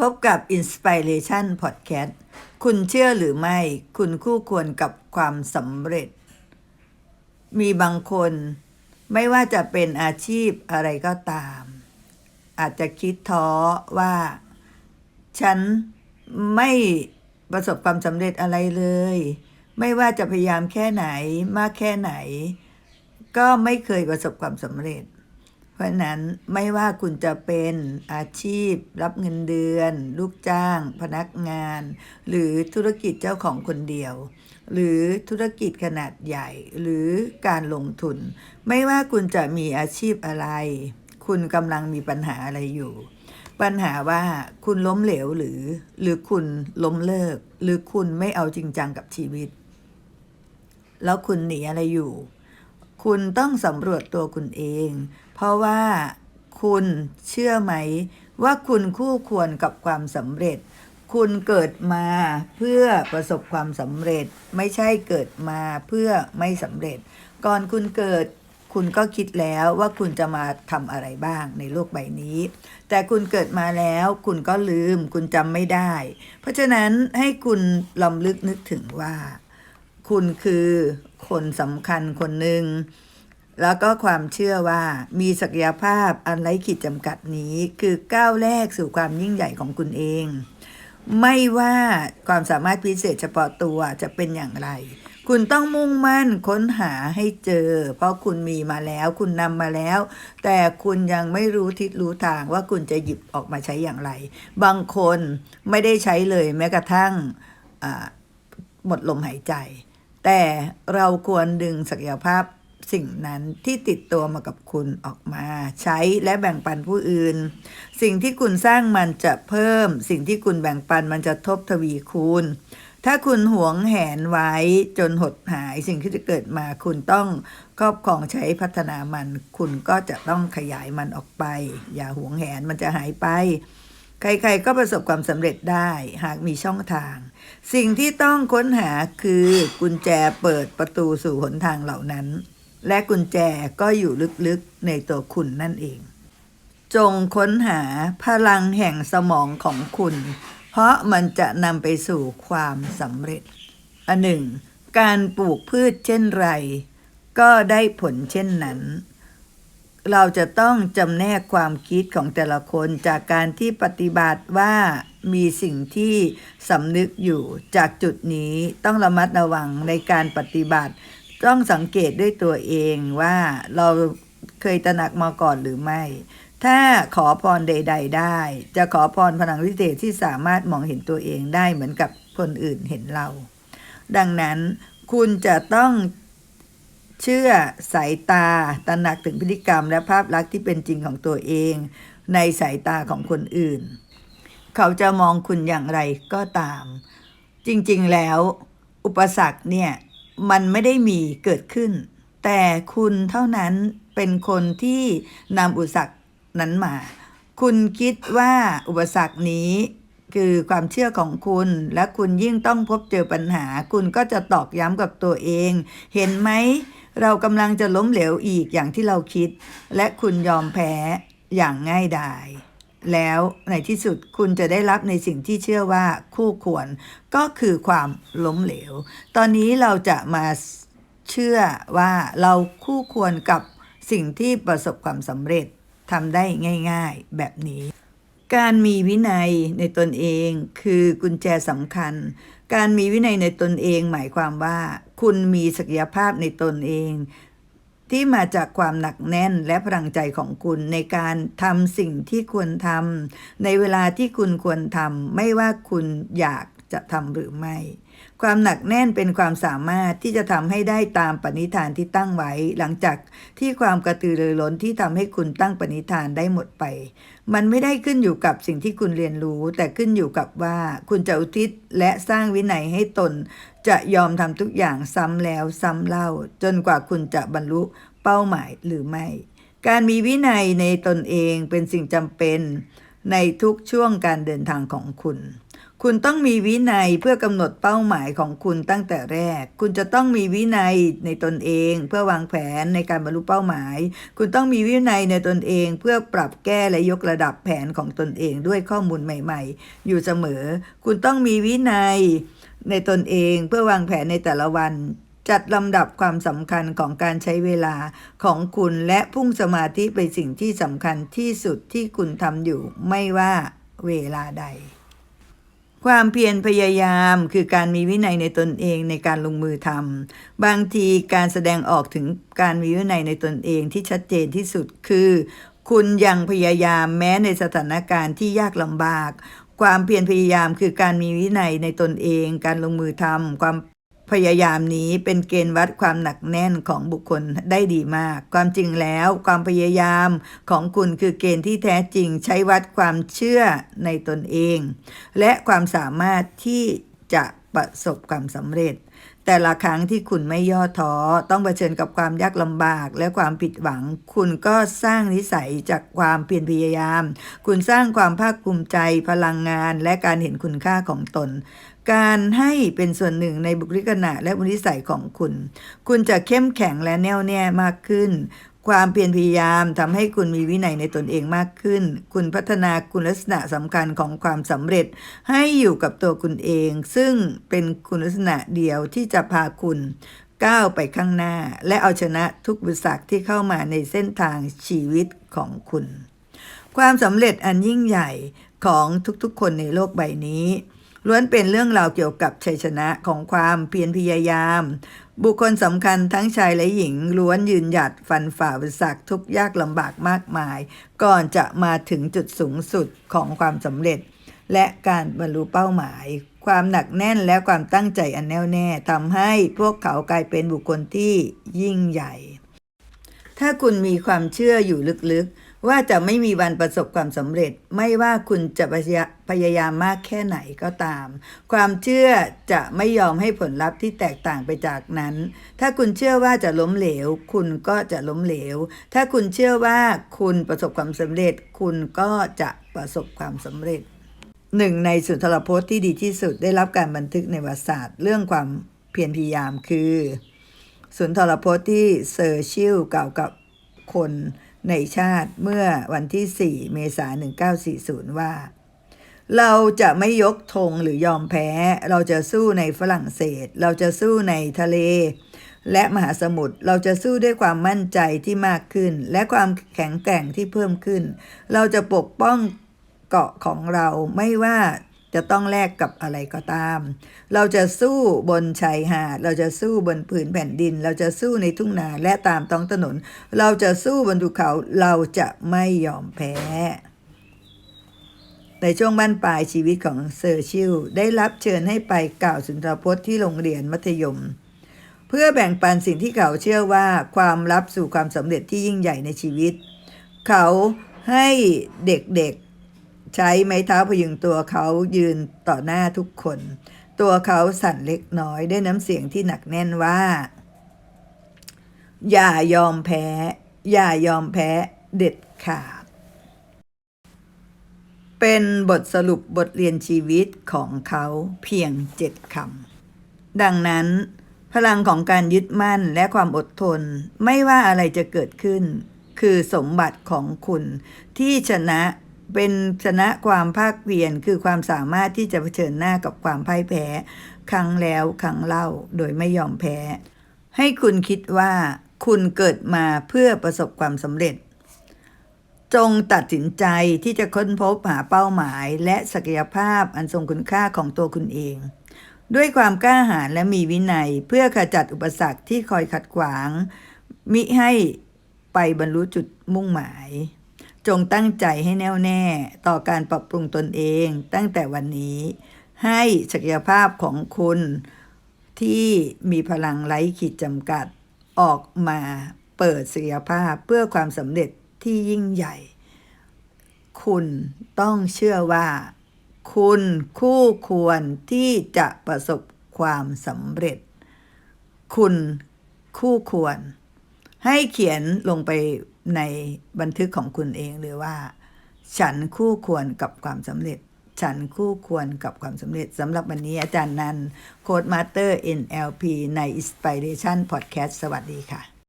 พบกับ Inspiration Podcast คุณเชื่อหรือไม่ คุณคู่ควรกับความสำเร็จ มีบางคนไม่ว่าจะเป็นอาชีพอะไรก็ตาม อาจจะคิดท้อว่า ฉันไม่ประสบความสำเร็จอะไรเลย ไม่ว่าจะพยายามแค่ไหนมากแค่ไหน ก็ไม่เคยประสบความสำเร็จ เพราะนั้นไม่ว่าคุณจะเป็นอาชีพ รับเงินเดือน ลูกจ้าง พนักงาน หรือธุรกิจเจ้าของคนเดียว หรือธุรกิจขนาดใหญ่ หรือการลงทุน ไม่ว่าคุณจะมีอาชีพอะไร คุณกำลังมีปัญหาอะไรอยู่ ปัญหาว่าคุณล้มเหลวหรือ หรือคุณล้มเลิก หรือคุณไม่เอาจริงจังกับชีวิต แล้วคุณหนีอะไรอยู่ คุณต้องสำรวจตัวคุณเอง เพราะว่าคุณเชื่อไหม ว่าคุณคู่ควรกับความสำเร็จ คุณเกิดมาเพื่อประสบความสำเร็จ ไม่ใช่เกิดมาเพื่อไม่สำเร็จ ก่อนคุณเกิดคุณก็คิดแล้วว่าคุณจะมาทำอะไรบ้างในโลกใบนี้ แต่คุณเกิดมาแล้วคุณก็ลืม คุณจำไม่ได้ เพราะฉะนั้นให้คุณลำลึกนึกถึงว่า คุณคือคนสำคัญคนหนึ่ง แล้วก็ความเชื่อว่ามีศักยภาพอันไร้ขีดจำกัดนี้คือก้าวแรกสู่ความยิ่งใหญ่ของคุณเอง ไม่ว่าความสามารถพิเศษเฉพาะตัวจะเป็นอย่างไร คุณต้องมุ่งมั่นค้นหาให้เจอ เพราะคุณมีมาแล้วคุณนำมาแล้ว แต่คุณยังไม่รู้ทิศรู้ทางว่าคุณจะหยิบออกมาใช้อย่างไร บางคนไม่ได้ใช้เลยแม้กระทั่งหมดลมหายใจ แต่เราควรดึงศักยภาพสิ่งนั้นที่ติดตัวมากับคุณออกมา ใช้และแบ่งปันผู้อื่น สิ่งที่คุณสร้างมันจะเพิ่ม สิ่งที่คุณแบ่งปันมันจะทบทวีคูณ ถ้าคุณหวงแหนไว้จนหดหาย สิ่งที่จะเกิดมาคุณต้องครอบครองใช้พัฒนามัน คุณก็จะต้องขยายมันออกไป อย่าหวงแหนมันจะหายไป ใครๆก็ประสบความสำเร็จได้หากมีช่องทาง สิ่งที่ต้องค้นหาคือกุญแจเปิดประตูสู่หนทางเหล่านั้น และกุญแจก็อยู่ลึกๆในตัวคุณนั่นเอง จงค้นหาพลังแห่งสมองของคุณ เพราะมันจะนำไปสู่ความสำเร็จอันหนึ่งการปลูกพืชเช่นไร ก็ได้ผลเช่นนั้น เราจะต้องจำแนกความคิดของแต่ละคนจากการที่ปฏิบัติว่ามีสิ่งที่สำนึกอยู่จากจุดนี้ต้องระมัดระวังในการปฏิบัติ ต้องสังเกตด้วยตัวเองว่าเราเคยตระหนักมาก่อนหรือไม่ ถ้าขอพรใด ๆ ได้ จะขอพรพลังวิเศษที่สามารถมองเห็นตัวเองได้เหมือนกับคนอื่นเห็นเรา ดังนั้นคุณจะต้อง เชื่อสายตาตระหนักถึงพฤติกรรมและภาพลักษณ์ที่เป็นจริงของตัวเอง ในสายตาของคนอื่น เขาจะมองคุณอย่างไรก็ตาม จริงๆแล้ว อุปสรรคเนี่ยมันไม่ได้มีเกิดขึ้น แต่คุณเท่านั้นเป็นคนที่นำอุปสรรคนั้นมา คุณคิดว่าอุปสรรคนี้คือความเชื่อของคุณและคุณยิ่งต้องพบเจอปัญหา คุณก็จะตอกย้ำกับตัวเอง เห็นไหม เรากำลังจะล้มเหลวอีกอย่างที่เราคิด และคุณยอมแพ้อย่างง่ายดายแล้วในที่สุดคุณจะได้รับในสิ่งที่เชื่อว่าคู่ควรก็คือความล้มเหลว ตอนนี้เราจะมาเชื่อว่าเราคู่ควรกับสิ่งที่ประสบความสำเร็จทำได้ง่าย ๆ แบบนี้ การมีวินัยในตนเองคือกุญแจสำคัญ การมีวินัยในตนเองหมายความว่า คุณมีศักยภาพในตนเอง ที่มาจากความหนักแน่นและพลังใจของคุณในการทำสิ่งที่ควรทำในเวลาที่คุณควรทำไม่ว่าคุณอยากจะทำหรือไม่ ความหนักแน่นเป็นความสามารถที่จะทำให้ได้ตามปณิธานที่ตั้งไว้ หลังจากที่ความกระตือรือร้นที่ทำให้คุณตั้งปณิธานได้หมดไป มันไม่ได้ขึ้นอยู่กับสิ่งที่คุณเรียนรู้ แต่ขึ้นอยู่กับว่าคุณจะอุทิศและสร้างวินัยให้ตน จะยอมทำทุกอย่างซ้ำแล้วซ้ำเล่า จนกว่าคุณจะบรรลุเป้าหมายหรือไม่ การมีวินัยในตนเองเป็นสิ่งจำเป็นในทุกช่วงการเดินทางของคุณ คุณต้องมีวินัยเพื่อกำหนดเป้าหมายของคุณตั้งแต่แรก คุณจะต้องมีวินัยในตนเอง เพื่อวางแผนในการบรรลุเป้าหมาย คุณต้องมีวินัยในตนเอง เพื่อปรับแก้และยกระดับแผนของตนเองด้วยข้อมูลใหม่ ๆ อยู่เสมอ คุณต้องมีวินัยในตนเองเพื่อวางแผนในแต่ละวันจัดลำดับความสำคัญของการใช้เวลาของคุณและพุ่งสมาธิไปสิ่งที่สำคัญที่สุดที่คุณทำอยู่ไม่ว่าเวลาใด ความเพียรพยายามคือการมีวินัยในตนเองในการลงมือทำบางทีการแสดงออกถึงการมีวินัยในตนเองที่ชัดเจนที่สุดคือ คุณยังพยายามแม้ในสถานการณ์ที่ยากลำบาก ความเพียรพยายามคือการมีวินัยในตนเอง การลงมือทำความ พยายามนี้เป็นเกณฑ์วัดความหนักแน่นของบุคคลได้ดีมาก ความจริงแล้วความพยายามของคุณคือเกณฑ์ที่แท้จริงใช้วัดความเชื่อในตนเอง และความสามารถที่จะประสบความสำเร็จ แต่ละครั้งที่คุณไม่ย่อท้อต้องเผชิญกับความยากลำบากและความผิดหวัง คุณก็สร้างนิสัยจากความเพียรพยายาม คุณสร้างความภาคภูมิใจพลังงาน และการเห็นคุณค่าของตน การให้เป็นส่วนหนึ่งในบุคลิกณะและบุนิสัยของคุณ คุณจะเข้มแข็งและแน่วแน่มากขึ้น ความเพียรพยายามทำให้คุณมีวินัยในตนเองมากขึ้น คุณพัฒนาคุณลักษณะสำคัญของความสำเร็จให้อยู่กับตัวคุณเอง ซึ่งเป็นคุณลักษณะเดียวที่จะพาคุณก้าวไปข้างหน้า และเอาชนะทุกอุปสรรคที่เข้ามาในเส้นทางชีวิตของคุณ ความสำเร็จอันยิ่งใหญ่ของทุกๆ คนในโลกใบนี้ ล้วนเป็นเรื่องราวเกี่ยวกับชัยชนะของความเพียรพยายาม บุคคลสำคัญทั้งชายและหญิง ล้วนยืนหยัดฟันฝ่าอุปสรรคทุกยากลำบากมากมาย ก่อนจะมาถึงจุดสูงสุดของความสำเร็จ และการบรรลุเป้าหมาย ความหนักแน่นและความตั้งใจอันแน่วแน่ทำให้พวกเขากลายเป็นบุคคลที่ยิ่งใหญ่ ถ้าคุณมีความเชื่ออยู่ลึกๆ ว่าจะไม่มีวันประสบความสำเร็จ ไม่ว่าคุณจะพยายายามมากแค่ไหนก็ตาม ความเชื่อจะไม่ยอมให้ผลลัพธ์ที่แตกต่างไปจากนั้น ถ้าคุณเชื่อว่าจะล้มเหลว คุณก็จะล้มเหลว ถ้าคุณเชื่อว่าคุณประสบความสำเร็จ คุณก็จะประสบความสำเร็จหนึ่งในสุนทรพจน์ที่ดีที่สุดได้รับการบันทึกในประวัติศาสตร์เรื่องความเพียรพยายามคือ สุนทรพจน์ที่เซอร์ชิลกล่าวกับคน ในชาติเมื่อวันที่ 4 เมษายน 1940 ว่า เราจะไม่ยกธงหรือยอมแพ้ เราจะสู้ในฝรั่งเศส เราจะสู้ในทะเล และมหาสมุทร เราจะสู้ด้วยความมั่นใจที่มากขึ้น และความแข็งแกร่งที่เพิ่มขึ้น เราจะปกป้องเกาะของเราไม่ว่า จะต้องแลกกับอะไรก็ตาม เราจะสู้บนชายหาด เราจะสู้บนผืนแผ่นดิน เราจะสู้ในทุ่งนาและตามท้องถนน เราจะสู้บนภูเขา เราจะไม่ยอมแพ้ ในช่วงบ้านปลายชีวิตของเซอร์ชิลได้รับเชิญให้ไปกล่าวสุนทรพจน์ที่โรงเรียนมัธยม เพื่อแบ่งปันสิ่งที่เขาเชื่อว่าความลับสู่ความสำเร็จที่ยิ่งใหญ่ในชีวิต เขาให้เด็กๆ ใช้ไม้เท้าพยุงตัวเขายืนต่อหน้าทุกคน ตัวเขาสั่นเล็กน้อยด้วยน้ำเสียงที่หนักแน่นว่า อย่ายอมแพ้ อย่ายอมแพ้เด็ดขาด เป็นบทสรุปบทเรียนชีวิตของเขาเพียงเจ็ดคำดังนั้นพลังของการยึดมั่นและความอดทนไม่ว่าอะไรจะเกิดขึ้น คือสมบัติของคุณที่ชนะ เป็นชนะความภาคเพียรคือความสามารถที่จะเผชิญหน้ากับความพ่ายแพ้ ครั้งแล้วครั้งเล่าโดยไม่ยอมแพ้ ให้คุณคิดว่าคุณเกิดมาเพื่อประสบความสำเร็จ จงตัดสินใจที่จะค้นพบหาเป้าหมายและศักยภาพอันทรงคุณค่าของตัวคุณเอง ด้วยความกล้าหาญและมีวินัยเพื่อขจัดอุปสรรคที่คอยขัดขวาง มิให้ไปบรรลุจุดมุ่งหมาย จงตั้งใจให้แน่วแน่ต่อการปรับปรุงตนเองตั้งแต่วันนี้ ให้ศักยภาพของคุณที่มีพลังไร้ขีดจำกัด ออกมาเปิดศักยภาพเพื่อความสำเร็จที่ยิ่งใหญ่ คุณต้องเชื่อว่า คุณคู่ควรที่จะประสบความสำเร็จ คุณคู่ควร ให้เขียนลงไปในบันทึกของคุณเองเลยว่า ฉันคู่ควรกับความสำเร็จ ฉันคู่ควรกับความสำเร็จสำหรับวันนี้อาจารย์นันโค้ดมาสเตอร์ NLP ใน Inspiration Podcast สวัสดีค่ะ